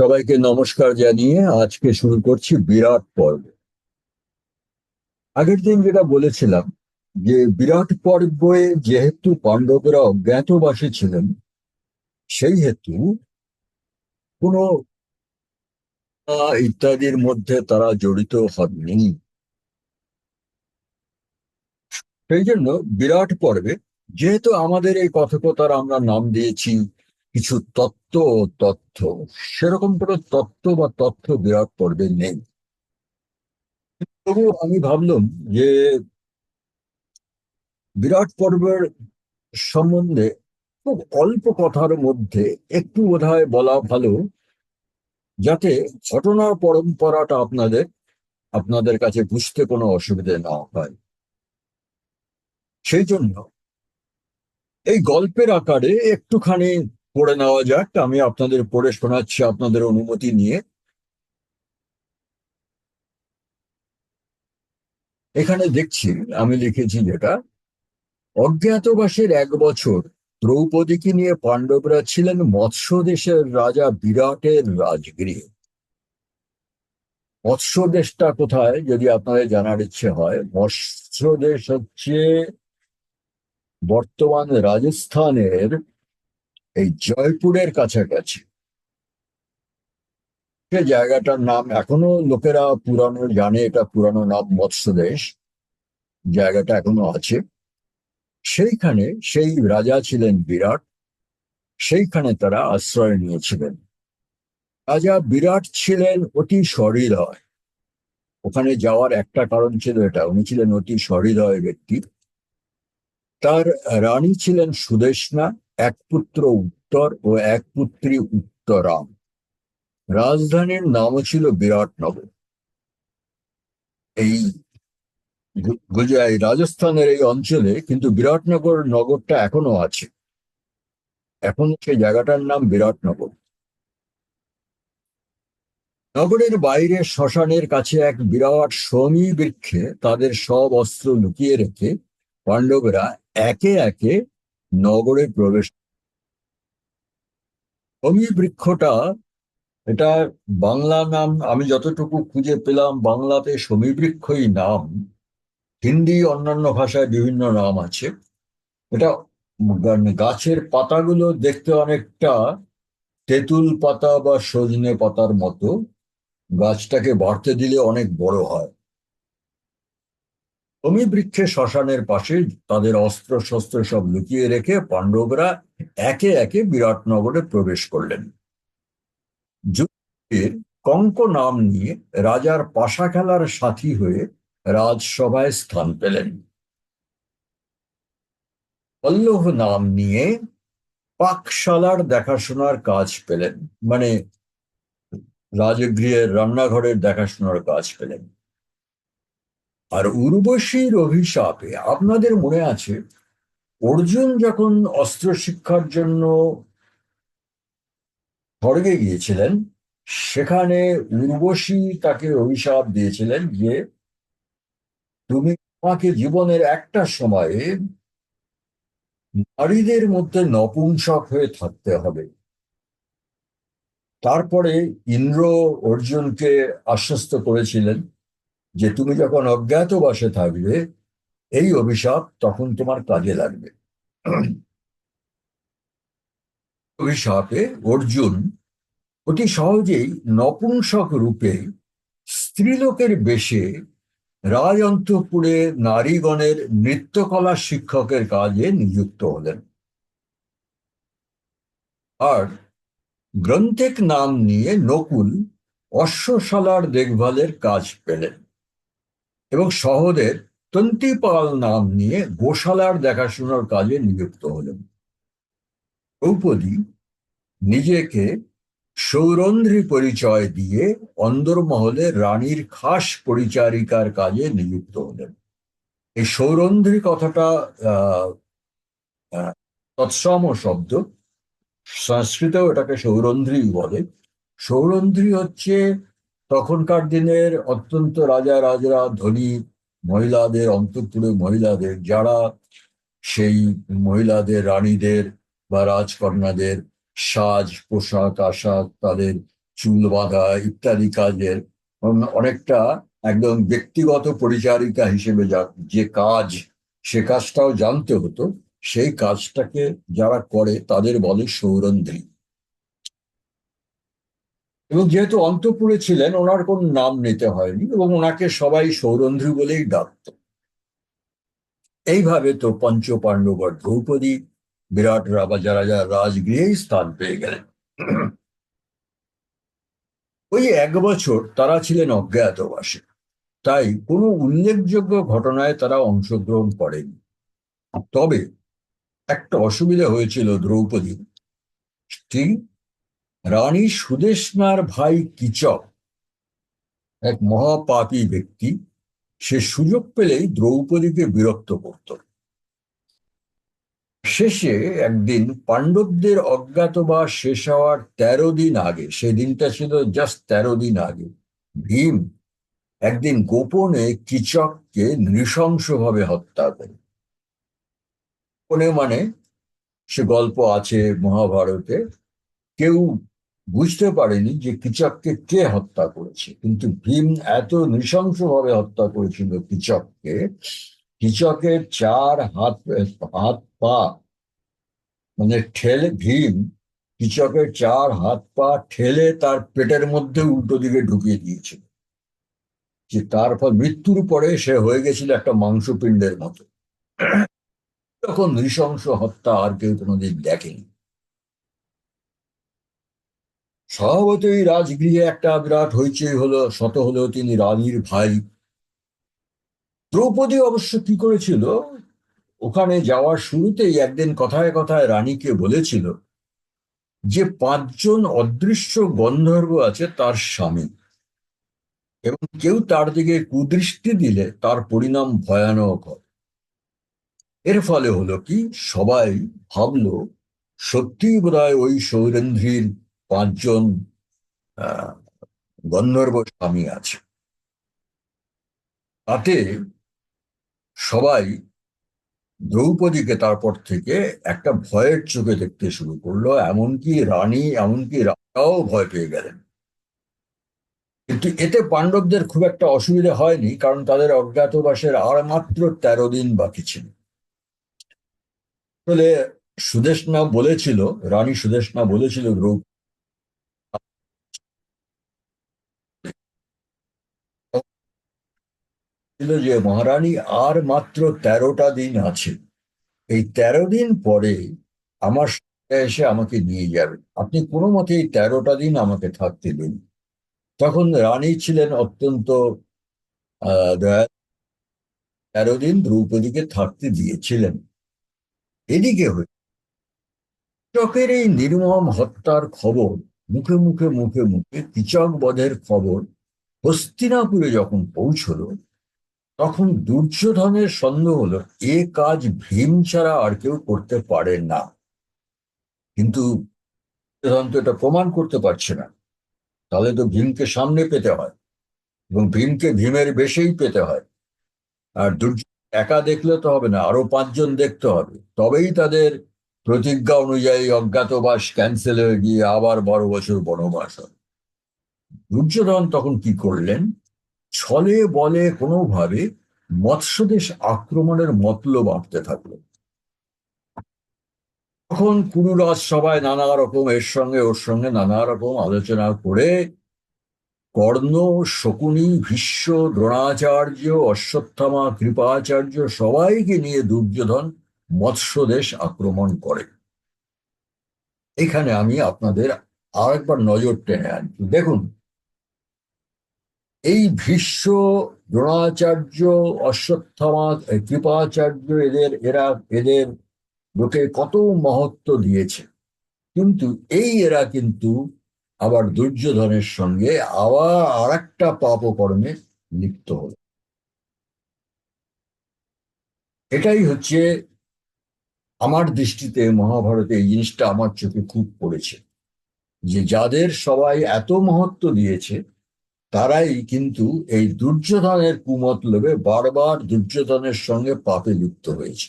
সবাইকে নমস্কার জানিয়ে আজকে শুরু করছি বিরাট পর্ব। আগের দিন যেটা বলেছিলাম যে বিরাট পর্বে যেহেতু পাণ্ডবরা অজ্ঞাতবাসী ছিলেন, সেই হেতু কোনো ইত্যাদির মধ্যে তারা জড়িত হননি। সেই জন্য বিরাট পর্বে যেহেতু আমাদের এই কথকতার আমরা নাম দিয়েছি কিছু তত্ত্ব ও তথ্য। সেরকম কোনো তত্ত্ব বা তথ্য বিরাট পর্বে নেই। তবু আমি ভাবলাম যে বিরাট পর্বের সম্বন্ধে খুব অল্প কথার মধ্যে একটু বোধহয় বলা ভালো, যাতে ঘটনার পরম্পরাটা আপনাদের আপনাদের কাছে বুঝতে কোনো অসুবিধে না হয়। সেই জন্য এই গল্পের আকারে একটুখানি পড়ে নেওয়া যাক, আমি আপনাদের পড়ে শোনাচ্ছি আপনাদের অনুমতি নিয়ে। এখানে দেখছি, আমি লিখেছি যেটা অজ্ঞাতবাসের এক বছর দ্রৌপদীকে নিয়ে পাণ্ডবরা ছিলেন মৎস্য দেশের রাজা বিরাটের রাজগৃহে। মৎস্য দেশটা কোথায়, যদি আপনাদের জানার ইচ্ছে হয়? মৎস্য দেশ হচ্ছে বর্তমান রাজস্থানের এই জয়পুরের কাছাকাছি। সে জায়গাটার নাম এখনও লোকেরা পুরানো জানে, এটা পুরানো নাম মৎস্যদেশ। জায়গাটা এখনও আছে। সেইখানে সেই রাজা ছিলেন বিরাট। সেইখানে তারা আশ্রয় নিয়েছিলেন। রাজা বিরাট ছিলেন অতি সহৃদয়। ওখানে যাওয়ার একটা কারণ ছিল এটা, উনি ছিলেন অতি সহৃদয় ব্যক্তি। তার রানী ছিলেন সুদেশনা এক পুত্র উত্তর ও এক পুত্রী উত্তরাম। রাজধানীর নামও ছিল বিরাটনগর। এই গু- গুজরাট এই রাজস্থানের এই অঞ্চলে কিন্তু বিরাটনগর নগরটা এখনও আছে। এখন সেই জায়গাটার নাম বিরাটনগর। নগরের বাইরে শ্মশানের কাছে এক বিরাট সমী বৃক্ষে তাদের সব অস্ত্র লুকিয়ে রেখে পাণ্ডবরা একে একে নগরে প্রবেশ সমী বৃক্ষটা এটা বাংলা নাম, আমি যতটুকু খুঁজে পেলাম, বাংলাতে সমীবৃক্ষই নাম। হিন্দি অন্যান্য ভাষায় বিভিন্ন নাম আছে। এটা গাছের পাতাগুলো দেখতে অনেকটা তেঁতুল পাতা বা সজনে পাতার মতো। গাছটাকে বাড়তে দিলে অনেক বড় হয়। সমী বৃক্ষে শ্মশানের পাশে তাদের অস্ত্র শস্ত্র সব লুকিয়ে রেখে পাণ্ডবরা একে একে বিরাটনগরে প্রবেশ করলেন। যুদ্ধের কঙ্ক নাম নিয়ে রাজার পাশা খেলার সাথী হয়ে রাজসভায় স্থান পেলেন। পল্লভ নাম নিয়ে পাকশালার দেখাশোনার কাজ পেলেন মানে রাজগৃহের রান্নাঘরের দেখাশোনার কাজ পেলেন। আর উর্বশীর অভিশাপে আপনাদের মনে আছে, অর্জুন যখন অস্ত্র শিক্ষার জন্য স্বর্গে গিয়েছিলেন, সেখানে উর্বশী তাকে অভিশাপ দিয়েছিলেন যে, তুমি তোমাকে জীবনের একটা সময়ে নারীদের মধ্যে নপুংসক হয়ে থাকতে হবে। তারপরে ইন্দ্র অর্জুনকে আশ্বস্ত করেছিলেন। যে তুমি যখন অজ্ঞাতবাসে থাকবে, এই অভিশাপ তখন তোমার কাজে লাগবে। অভিশাপে অর্জুন অতি সহজেই নপুংসক রূপে স্ত্রীলোকের বেশে রাজ অন্তঃপুরে নারীগণের নৃত্যকলা শিক্ষকের কাজে নিযুক্ত হলেন। আর গ্রন্থিক নাম নিয়ে নকুল অশ্বশালার দেখভালের কাজ পেলেন। এবং সহদের তন্তিপাল নাম নিয়ে গোশালার দেখাশোনার কাজে নিযুক্ত হলেন। দ্রৌপদী নিজেকে সৌরন্ধ্রী পরিচয় দিয়ে অন্দরমহলে রানীর খাস পরিচারিকার কাজে নিযুক্ত হলেন। এই সৌরন্ধ্রী কথাটা তৎসম শব্দ, সংস্কৃতেও এটাকে সৌরন্ধ্রী বলে। সৌরন্ধ্রী হচ্ছে তখনকার দিনের অত্যন্ত রাজা, রাজরা, ধনী মহিলাদের, অন্তঃপুরে মহিলাদের, যারা সেই মহিলাদের, রানীদের বা রাজকন্যাদের সাজ, পোশাক, আশাক, তাদের চুল বাঁধা ইত্যাদি কাজের অনেকটা একদম ব্যক্তিগত পরিচারিকা হিসেবে যা, যে কাজ, সে কাজটাও জানতে হতো। সেই কাজটাকে যারা করে তাদের বলে সৌরন্ধ্রী এবং যেহেতু অন্তপুরে ছিলেন, ওনার কোন নাম নিতে হয়নি এবং ওনাকে সবাই সৌরন্ধ্রী বলেই ডাকত। এইভাবে তো পঞ্চ পাণ্ডব আর দ্রৌপদী বিরাট রাজা রাজা রাজগৃহেই স্থান পেয়ে গেলেন। ওই এক বছর তারা ছিলেন অজ্ঞাতবাসে, তাই কোনো উল্লেখযোগ্য ঘটনায় তারা অংশগ্রহণ করেনি। তবে একটা অসুবিধা হয়েছিল দ্রৌপদী ঠিক রানী সুদেষ্ণার ভাই কিচক, এক মহাপাপী ব্যক্তি, সে সুযোগ পেলেই দ্রৌপদীকে বিরক্ত করত। শেষে একদিন পাণ্ডবদের অজ্ঞাতবাস শেষ হওয়ার তেরো দিন আগে, সেই দিনটা ছিল জাস্ট তেরো দিন আগে, ভীম একদিন গোপনে কিচককে নৃশংসভাবে হত্যা করে। গোপনে মানে সে গল্প আছে মহাভারতে, কেউ বুঝতে পারেনি যে কিচককে কে হত্যা করেছে। কিন্তু ভীম এত নৃশংসভাবে হত্যা করেছিল কিচককে। কিচকের চার হাত হাত পা মানে ঠেলে ভীম, কিচকের চার হাত পা ঠেলে তার পেটের মধ্যে উল্টো দিকে ঢুকিয়ে দিয়েছিল। যে তারপর মৃত্যুর পরে সে হয়ে গেছিল একটা মাংসপিণ্ডের মতো। তখন নৃশংস হত্যা আর কেউ কোনোদিন দেখেনি। স্বভাবতই রাজগৃহে একটা বিরাট হইচই হলো, শত হলেও তিনি রানীর ভাই। দ্রৌপদী অবশ্য কি করেছিল? ওখানে যাওয়ার শুরুতেই একদিন কথায় কথায় রানীকে বলেছিল যে, পাঁচজন অদৃশ্য গন্ধর্ব আছে তার স্বামী। এবং কেউ তার দিকে কুদৃষ্টি দিলে তার পরিণাম ভয়ানক হয়। এর ফলে হলো কি, সবাই ভাবলো, সত্যিই বোধহয় ওই সৌরেন্দ্রীর পাঁচজন গন্ধর্ব স্বামী আছে। তাতে সবাই দ্রৌপদীকে তারপর থেকে একটা ভয়ের চোখে দেখতে শুরু করল, এমনকি রানী, এমনকি রাজাও ভয় পেয়ে গেলেন। কিন্তু এতে পাণ্ডবদের খুব একটা অসুবিধা হয়নি, কারণ তাদের অজ্ঞাতবাসের আর মাত্র তেরো দিন বাকি ছিল। সুদেষ্ণা বলেছিল, রানী সুদেষ্ণা বলেছিল দ্রৌপদী ছিল যে মহারানী আর মাত্র তেরোটা দিন আছে। এই তেরো দিন পরে আমার এসে আমাকে নিয়ে যাবেন আপনি কোনো মতে এই তেরোটা দিন আমাকে থাকতে দিন। তখন রানী ছিলেন অত্যন্ত তেরো দিন দ্রৌপদীকে থাকতে দিয়েছিলেন। এদিকে হয়ে কীচকের এই নির্মম হত্যার খবর, মুখে মুখে মুখে মুখে কীচক বধের খবর হস্তিনাপুরে যখন পৌঁছলো তখন দুর্যোধনের সন্দেহ হলো, এ কাজ ভীম ছাড়া আর কেউ করতে পারে না। কিন্তু দুর্যোধন তো এটা প্রমাণ করতে পারছে না। তাহলে তো ভীমকে সামনে পেতে হয় এবং ভীমকে ভীমের বেশেই পেতে হয়। আর দুর্যোধন একা দেখলে তো হবে না, আরও পাঁচজন দেখতে হবে। তবেই তাদের প্রতিজ্ঞা অনুযায়ী অজ্ঞাতবাস ক্যান্সেল হয়ে গিয়ে আবার বারো বছর বনবাস হবে দুর্যোধন তখন কি করলেন? ছলে বলে কোনোভাবে মৎস্যদেশ আক্রমণের মতলব আঁটতে থাকল। তখন কুরুরাজ সবাই নানা রকম এর সঙ্গে ওর সঙ্গে নানা রকম আলোচনা করে কর্ণ, শকুনি, ভীষ্ম, দ্রোণাচার্য, অশ্বত্থামা, কৃপাচার্য সবাইকে নিয়ে দুর্যোধন মৎস্যদেশ আক্রমণ করে। এখানে আমি আপনাদের আরেকবার নজর টেনে আনছি। দেখুন এই ভীষ্ম দ্রোণাচার্য অশ্বত্থামা কৃপাচার্য এদের, এরা এদের লোকে কত মহত্ব দিয়েছে। কিন্তু এই এরা কিন্তু আবার দুর্যোধনের সঙ্গে আবার আর একটা পাপকর্মে লিপ্ত হল। এটাই হচ্ছে আমার দৃষ্টিতে মহাভারতে এই জিনিসটা আমার চোখে খুব পড়েছে যে যাদের সবাই এত মহত্ব দিয়েছে তারাই কিন্তু এই দুর্যোধনের কুমতলবে বারবার দুর্যোধনের সঙ্গে পাপে লিপ্ত হয়েছে।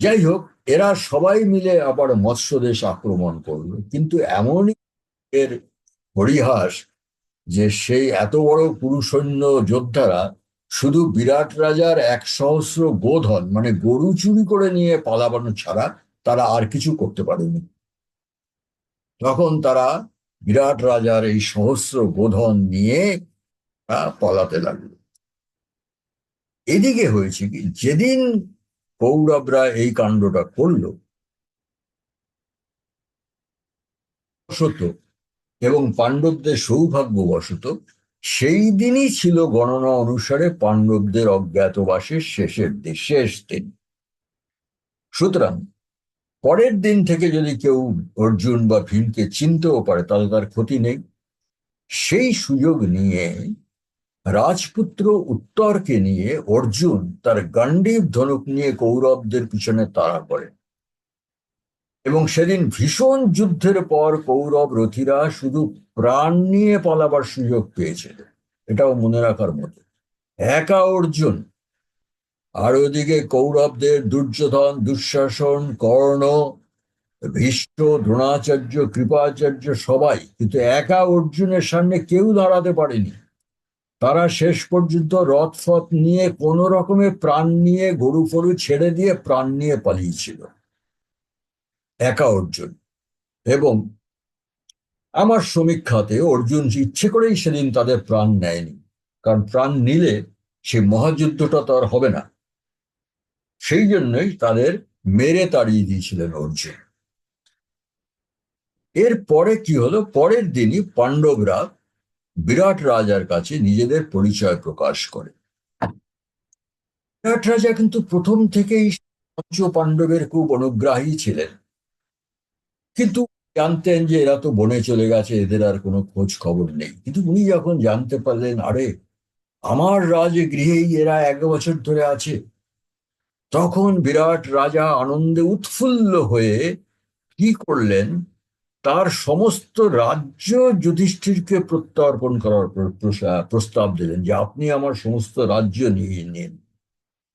যাই হোক, এরা সবাই মিলে আবার মৎস্যদেশ আক্রমণ করল। কিন্তু এমনই এর পরিহাস যে সেই এত বড় পুরুষৈন্য যোদ্ধারা শুধু বিরাট রাজার এক সহস্র গোধন মানে গরু চুরি করে নিয়ে পালাবানো ছাড়া তারা আর কিছু করতে পারেনি। তখন তারা বিরাট রাজার এই সহস্র বোধন নিয়ে পলাতে লাগল। এদিকে হয়েছে কি, যেদিন কৌরবরা এই কাণ্ডটা করল এবং পাণ্ডবদের সৌভাগ্যবশত সেই দিনই ছিল গণনা অনুসারে পাণ্ডবদের অজ্ঞাতবাসের শেষের শেষ দিন। সুতরাং পরের দিন থেকে যদি কেউ অর্জুন বা ভীমকে চিনতেও পারে, তাহলে তার ক্ষতি নেই। সেই সুযোগ নিয়ে রাজপুত্র উত্তরকে নিয়ে অর্জুন তার গান্ডীব ধনুক নিয়ে কৌরবদের পিছনে তাড়া করে। এবং সেদিন ভীষণ যুদ্ধের পর কৌরব রথীরা শুধু প্রাণ নিয়ে পালাবার সুযোগ পেয়েছিল এটাও মনে রাখার মতো। একা অর্জুন আর ওদিকে কৌরবদের দুর্যোধন, দুঃশাসন, কর্ণ, ভীষ্ম, দ্রোণাচার্য, কৃপাচার্য সবাই, কিন্তু একা অর্জুনের সামনে কেউ দাঁড়াতে পারেনি। তারা শেষ পর্যন্ত রথ ফথ নিয়ে কোনো রকমে প্রাণ নিয়ে গরু ফরু ছেড়ে দিয়ে প্রাণ নিয়ে পালিয়েছিল। একা অর্জুন। এবং আমার সমীক্ষাতে অর্জুন ইচ্ছে করেই সেদিন তাদের প্রাণ নেয়নি, কারণ প্রাণ নিলে সে মহাযুদ্ধটা তো আর হবে না। সেই জন্যই তাদের মেরে তাড়িয়ে দিয়েছিলেন অর্জুন। এর পরে কি হলো? পরের দিনই পাণ্ডবরা বিরাট রাজার কাছে নিজেদের পরিচয় প্রকাশ করে। বিরাট রাজা কিন্তু প্রথম থেকেই পঞ্চ পাণ্ডবের খুব অনুগ্রাহী ছিলেন। কিন্তু জানতেন যে এরা তো বনে চলে গেছে, এদের আর কোনো খোঁজ খবর নেই। কিন্তু উনি যখন জানতে পারলেন, আরে, আমার রাজগৃহেই এরা এক বছর ধরে আছে তখন বিরাট রাজা আনন্দে উৎফুল্ল হয়ে কি করলেন? তার সমস্ত রাজ্য যুধিষ্ঠিরকে প্রত্যর্পণ করার প্রস্তাব দিলেন যে আপনি আমার সমস্ত রাজ্য নিয়ে নিন।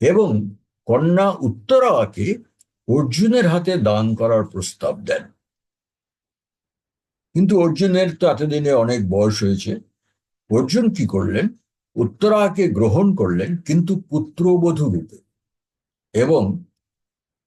এবং কন্যা উত্তরাকে অর্জুনের হাতে দান করার প্রস্তাব দেন। কিন্তু অর্জুনের তো এতদিনে অনেক বয়স হয়েছে। অর্জুন কি করলেন? উত্তরাকে গ্রহণ করলেন, কিন্তু পুত্রবধূ রূপে। এবং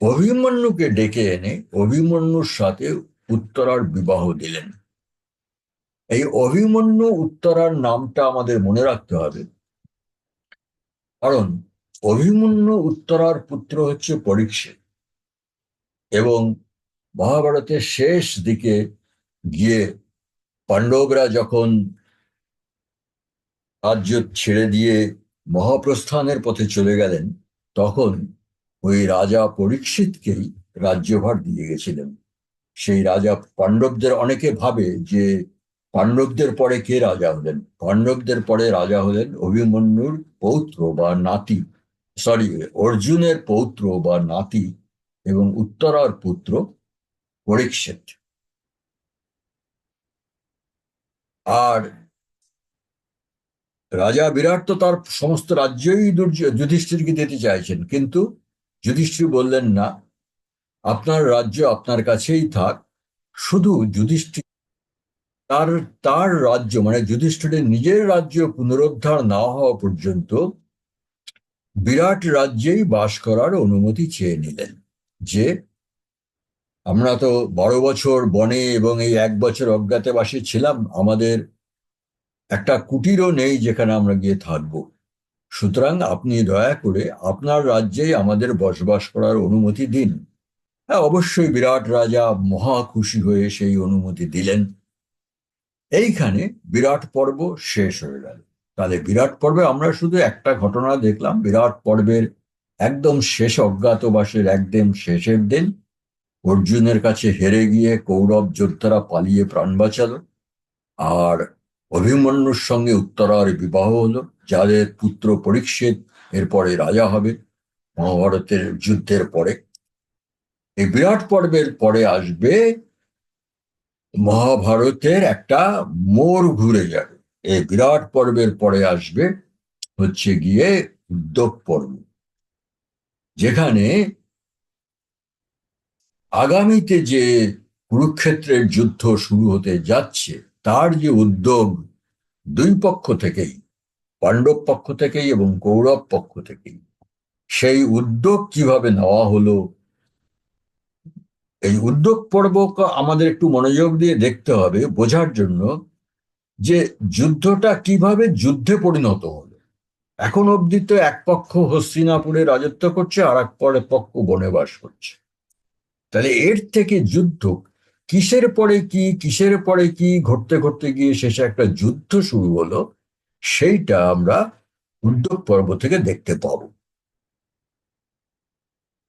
অভিমন্যুকে ডেকে এনে অভিমন্যুর সাথে উত্তরার বিবাহ দিলেন। এই অভিমন্যু উত্তরার নামটা আমাদের মনে রাখতে হবে। কারণ অভিমন্যু উত্তরার পুত্র হচ্ছে পরীক্ষিত এবং মহাভারতের শেষ দিকে গিয়ে পাণ্ডবরা যখন রাজ্য ছেড়ে দিয়ে মহাপ্রস্থানের পথে চলে গেলেন, তখন ওই রাজা পরীক্ষিতকেই রাজ্যভার দিয়ে গেছিলেন। সেই রাজা পাণ্ডবদের অনেকে ভাবে যে পাণ্ডবদের পরে কে রাজা হলেন? পাণ্ডবদের পরে রাজা হলেন অভিমন্যুর পৌত্র বা নাতি সরি অর্জুনের পৌত্র বা নাতি এবং উত্তরার পুত্র পরীক্ষিত। আর রাজা বিরাট তো তার সমস্ত রাজ্যই যুধিষ্ঠিরকে দিতে চাইছেন, কিন্তু যুধিষ্ঠির বললেন না, আপনার রাজ্য আপনার কাছেই থাক, শুধু যুধিষ্ঠির তার তার রাজ্য মানে যুধিষ্ঠিরের নিজের রাজ্য পুনরুদ্ধার না হওয়া পর্যন্ত বিরাট রাজ্যেই বাস করার অনুমতি চেয়ে নিলেন যে আমরা তো বারো বছর বনে এবং এই এক বছর অজ্ঞাতবাসী ছিলাম, আমাদের একটা কুটিরও নেই যেখানে আমরা গিয়ে থাকব। সুতরাং আপনি দয়া করে আপনার রাজ্যেই আমাদের বসবাস করার অনুমতি দিন। হ্যাঁ অবশ্যই বিরাট রাজা মহা খুশি হয়ে সেই অনুমতি দিলেন। এইখানে বিরাট পর্ব শেষ হয়ে গেল। তাহলে বিরাট পর্বে আমরা শুধু একটা ঘটনা দেখলাম। বিরাট পর্বের একদম শেষ অজ্ঞাতবাসের একদম শেষের দিন অর্জুনের কাছে হেরে গিয়ে কৌরব যোদ্ধারা পালিয়ে প্রাণ বাঁচাল। আর অভিমন্যুর সঙ্গে উত্তরার বিবাহ হলো। যাদের পুত্র পরীক্ষিত, এরপরে রাজা হবে। মহাভারতের যুদ্ধের পরে, এই বিরাট পর্বের পরে আসবে, মহাভারতের একটা মোড় ঘুরে যাবে। এই বিরাট পর্বের পরে আসবে হচ্ছে গিয়ে উদ্যোগ পর্ব, যেখানে আগামীতে যে কুরুক্ষেত্রের যুদ্ধ শুরু হতে যাচ্ছে, তার যে উদ্যোগ দুই পক্ষ থেকেই পাণ্ডব পক্ষ থেকেই এবং কৌরব পক্ষ থেকেই সেই উদ্যোগ কীভাবে নেওয়া হলো? এই উদ্যোগ পর্ব আমাদের একটু মনোযোগ দিয়ে দেখতে হবে বোঝার জন্য যে যুদ্ধটা কীভাবে যুদ্ধে পরিণত হলো। এখন অবধি তো এক পক্ষ হস্তিনাপুরে রাজত্ব করছে আর এক পরে পক্ষ বনবাস করছে। তাহলে এর থেকে যুদ্ধ কিসের পরে কি, কিসের পরে কি, ঘটতে ঘটতে গিয়ে শেষে একটা যুদ্ধ শুরু হলো? সেইটা আমরা উদ্যোগ পর্ব থেকে দেখতে পাবো।